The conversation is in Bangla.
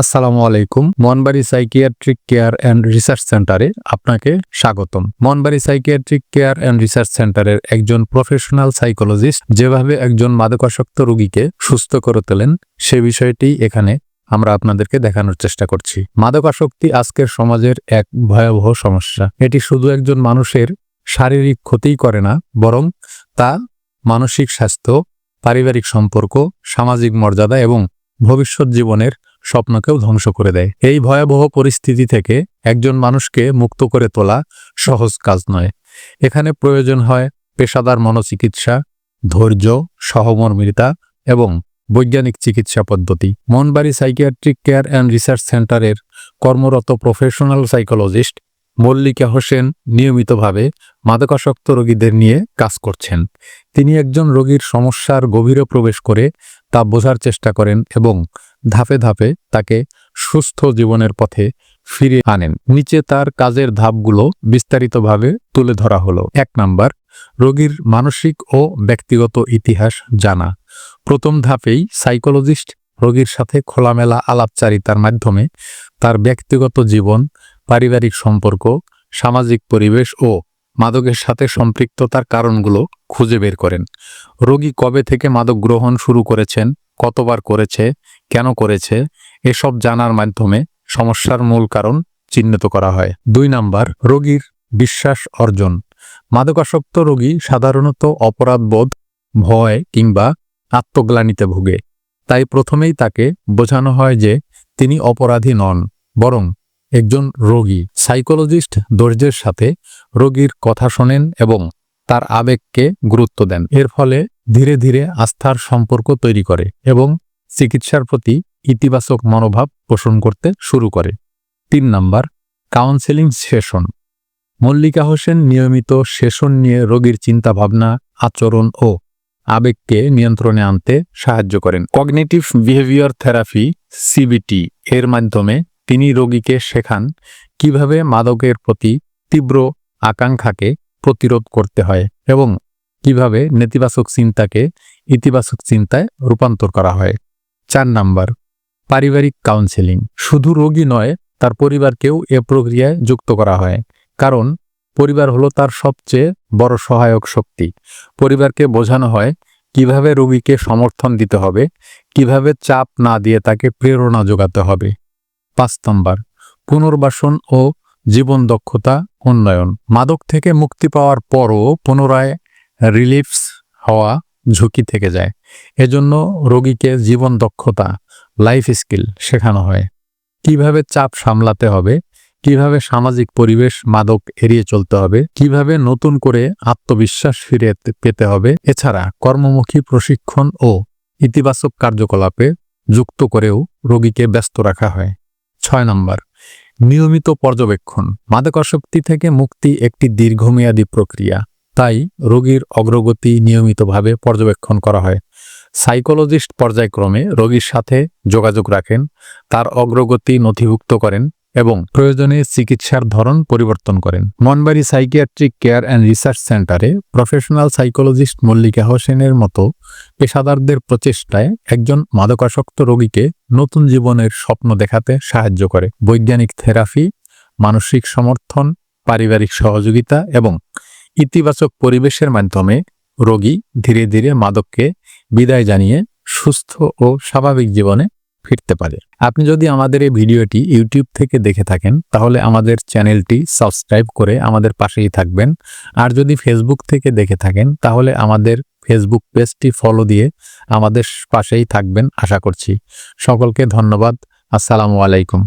আসসালামু আলাইকুম। Monbari psychiatric care and research সেন্টারে আপনাকে স্বাগতম। Monbari psychiatric care and research সেন্টারের একজন প্রফেশনাল সাইকোলজিস্ট যেভাবে একজন মাদকাসক্ত রোগীকে সুস্থ করে তোলেন, সে বিষয়টি এখানে আমরা আপনাদেরকে দেখানোর চেষ্টা করছি। মাদকাসক্তি আজকের সমাজের এক ভয়াবহ সমস্যা। এটি শুধু একজন মানুষের শারীরিক ক্ষতিই করে না, বরং তা মানসিক স্বাস্থ্য, পারিবারিক সম্পর্ক, সামাজিক মর্যাদা এবং ভবিষ্যৎ জীবনের স্বপ্নকেও ধ্বংস করে দেয়। এই ভয়াবহ পরিস্থিতি থেকে একজন মানুষকে মুক্ত করে তোলা সহজ কাজ নয়। এখানে প্রয়োজন হয় পেশাদার মনোচিকিৎসা, ধৈর্য, সহমর্মিতা এবং বৈজ্ঞানিক চিকিৎসা পদ্ধতি। Monbari psychiatric care and research সেন্টারের কর্মরত প্রফেশনাল সাইকোলজিস্ট মল্লিকা হোসেন নিয়মিতভাবে মাদকাসক্ত রোগীদের নিয়ে কাজ করছেন। তিনি একজন রোগীর সমস্যার গভীরে প্রবেশ করে তা বোঝার চেষ্টা করেন এবং ধাপে ধাপে তাকে সুস্থ জীবনের পথে ফিরে আনেন। নিচে তার কাজের ধাপগুলো বিস্তারিতভাবে তুলে ধরা হলো। এক নাম্বার, রোগীর মানসিক ও ব্যক্তিগত ইতিহাস জানা। প্রথম ধাপেই সাইকোলজিস্ট রোগীর সাথে খোলামেলা আলাপচারিতার মাধ্যমে তার ব্যক্তিগত জীবন, পারিবারিক সম্পর্ক, সামাজিক পরিবেশ ও মাদকের সাথে সম্পৃক্ততার কারণগুলো খুঁজে বের করেন। রোগী কবে থেকে মাদক গ্রহণ শুরু করেছেন, কতবার করেছে কেন করেছে, এসব জানার মাধ্যমে সমস্যার মূল কারণ চিহ্নিত করা হয়। দুই নাম্বার, রোগীর বিশ্বাস অর্জন। মাদকাসক্ত রোগী সাধারণত অপরাধবোধ ভয় কিংবা আত্মগ্লানিতে ভুগে। তাই প্রথমেই তাকে বোঝানো হয় যে তিনি অপরাধী নন, বরং একজন রোগী। সাইকোলজিস্ট ধৈর্যের সাথে রোগীর কথা শোনেন এবং তার আবেগকে গুরুত্ব দেন। এর ফলে ধীরে ধীরে আস্থার সম্পর্ক তৈরি করে এবং চিকিৎসার প্রতি ইতিবাচক মনোভাব পোষণ করতে শুরু করে। তিন number, counselling session. Mallika Hossain নিয়মিত সেশন নিয়ে রোগীর চিন্তাভাবনা, আচরণ ও আবেগকে নিয়ন্ত্রণে আনতে সাহায্য করেন। কগনেটিভ বিহেভিয়ার থেরাপি, সিবিটি, এর মাধ্যমে তিনি রোগীকে শেখান কীভাবে মাদকের প্রতি তীব্র আকাঙ্ক্ষাকে প্রতিরোধ করতে হয় এবং কীভাবে নেতিবাচক চিন্তাকে ইতিবাচক চিন্তায় রূপান্তর করা হয়। চার নাম্বার, পারিবারিক কাউন্সেলিং শুধু রোগী নয়, তার পরিবারকেও এ প্রক্রিয়ায় যুক্ত করা হয়। কারণ, পরিবার হলো তার সবচেয়ে বড় সহায়ক শক্তি। পরিবারকে বোঝানো হয়, কীভাবে রোগীকে সমর্থন দিতে হবে, কীভাবে চাপ না দিয়ে তাকে প্রেরণা যোগাতে হবে। পাঁচ নম্বর, পুনর্বাসন ও জীবন দক্ষতা উন্নয়ন। মাদক থেকে মুক্তি পাওয়ার পরও পুনরায় রিলিফস হওয়া ঝুঁকি থেকে যায়। এজন্য রোগীকে জীবন দক্ষতা লাইফ স্কিল শেখানো হয়। কীভাবে চাপ সামলাতে হবে? কীভাবে সামাজিক পরিবেশ মাদক এড়িয়ে চলতে হবে? কীভাবে নতুন করে আত্মবিশ্বাস ফিরে পেতে হবে? এছাড়া কর্মমুখী প্রশিক্ষণ ও ইতিবাচক কার্যকলাপে যুক্ত করেও রোগীকে ব্যস্ত রাখা হয়। ছয় নম্বর, নিয়মিত পর্যবেক্ষণ। মাদকাসক্তি থেকে মুক্তি একটি দীর্ঘমেয়াদী প্রক্রিয়া। তাই রোগীর অগ্রগতি নিয়মিতভাবে পর্যবেক্ষণ করা হয়। সাইকোলজিস্ট পর্যায়ক্রমে রোগীর সাথে যোগাযোগ রাখেন, তার অগ্রগতি নথিভুক্ত করেন এবং প্রয়োজনে চিকিৎসার ধরন পরিবর্তন করেন। Monbari psychiatric care and research সেন্টারে প্রফেশনাল সাইকোলজিস্ট মল্লিকা হোসেনের মতো পেশাদারদের প্রচেষ্টায় একজন মাদকাসক্ত রোগীকে নতুন জীবনের স্বপ্ন দেখাতে সাহায্য করে। বৈজ্ঞানিক থেরাপি, মানসিক সমর্থন, পারিবারিক সহযোগিতা এবং ইতিবাচক পরিবেশের মাধ্যমে রোগী ধীরে ধীরে মাদককে বিদায় জানিয়ে সুস্থ ও স্বাভাবিক জীবনে ফিরতে পারে। আপনি যদি আমাদের এই ভিডিওটি ইউটিউব থেকে দেখে থাকেন, তাহলে আমাদের চ্যানেলটি সাবস্ক্রাইব করে আমাদের পাশেই থাকবেন। আর যদি ফেসবুক থেকে দেখে থাকেন, তাহলে আমাদের ফেসবুক পেজটি ফলো দিয়ে আমাদের পাশেই থাকবেন, আশা করছি। সকলকে ধন্যবাদ। আসসালামু আলাইকুম।